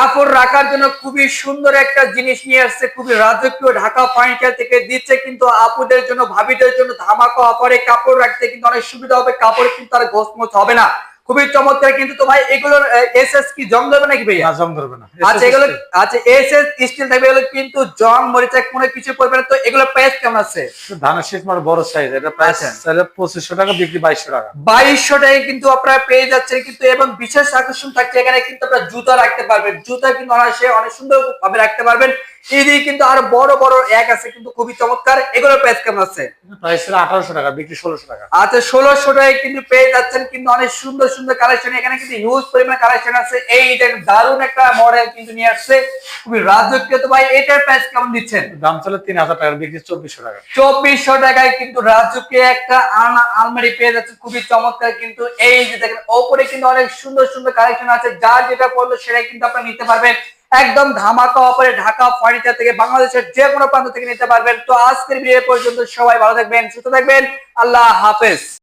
কাপড় রাখার জন্য খুবই সুন্দর একটা জিনিস নিয়ে আসছে, খুবই রাজকীয় ঢাকা ফার্নিচার থেকে দিচ্ছে কিন্তু আপুদের জন্য, ভাবিদের জন্য ধামাকা অফারে কাপড় রাখতে কিন্তু অনেক সুবিধা হবে, কাপড় কিন্তু আর ঘোষমোচ হবে না। খুবই চমৎকার কিন্তু তো ভাই এগুলোর এস এস কি জং দেবে নাকি ভাইয়া? জং ধরবে না। আচ্ছা এগুলো আচ্ছা এস এস স্টিল থাকবে এগুলো কিন্তু জং মরিচা কোনো কিছু পড়বে না। তো এগুলো প্রাইস কেমন আছে? ধানের শীষ মানে বড় সাইজ এটা প্রাইস। চাইলে পঁচিশশো টাকা বিক্রি বাইশশো টাকা। বাইশশো টাকায় কিন্তু আপনারা পেয়ে যাচ্ছেন কিন্তু এবং বিশেষ আকর্ষণ থাকছে এখানে কিন্তু আপনারা জুতা রাখতে পারবেন। জুতা কিন্তু অনায়াসে অনেক সুন্দর ভাবে রাখতে পারবেন। এদিকে কিন্তু আরও বড় বড় এক আছে কিন্তু খুবই চমৎকার। এগুলোর প্রাইস কেমন আছে? প্রাইস ছিল আঠারোশো টাকা বিক্রি ষোলোশো টাকা। আচ্ছা ষোলোশো টাকায় কিন্তু পেয়ে যাচ্ছেন কিন্তু অনেক সুন্দর সুন্দর কালেকশন এখানে কিন্তু হিউজ পরিমাণ কালেকশন আছে। এই দারুণ একটা মডেল কিন্তু নিয়ে আসছে। খুবই রাজকীয় তো ভাই এটার প্রাইস কেমন দিচ্ছেন? দাম ছিল তিন হাজার টাকা বিক্রি চব্বিশশো টাকা। চব্বিশশো টাকায় কিন্তু রাজুকে একটা আলমারি পেয়ে যাচ্ছে। খুবই চমৎকার কিন্তু এই যে দেখেন ওপরে কিন্তু অনেক সুন্দর সুন্দর কালেকশন আছে। যার যেটা পড়ল সেটাই কিন্তু আপনি নিতে পারবেন। একদম ধামাকা অফারে ঢাকা ফার্নিচার থেকে বাংলাদেশের যে কোনো প্রান্ত থেকে নিতে পারবেন। তো আজকের বিয়ে পর্যন্ত সবাই ভালো থাকবেন, সুস্থ থাকবেন। আল্লাহ হাফেজ।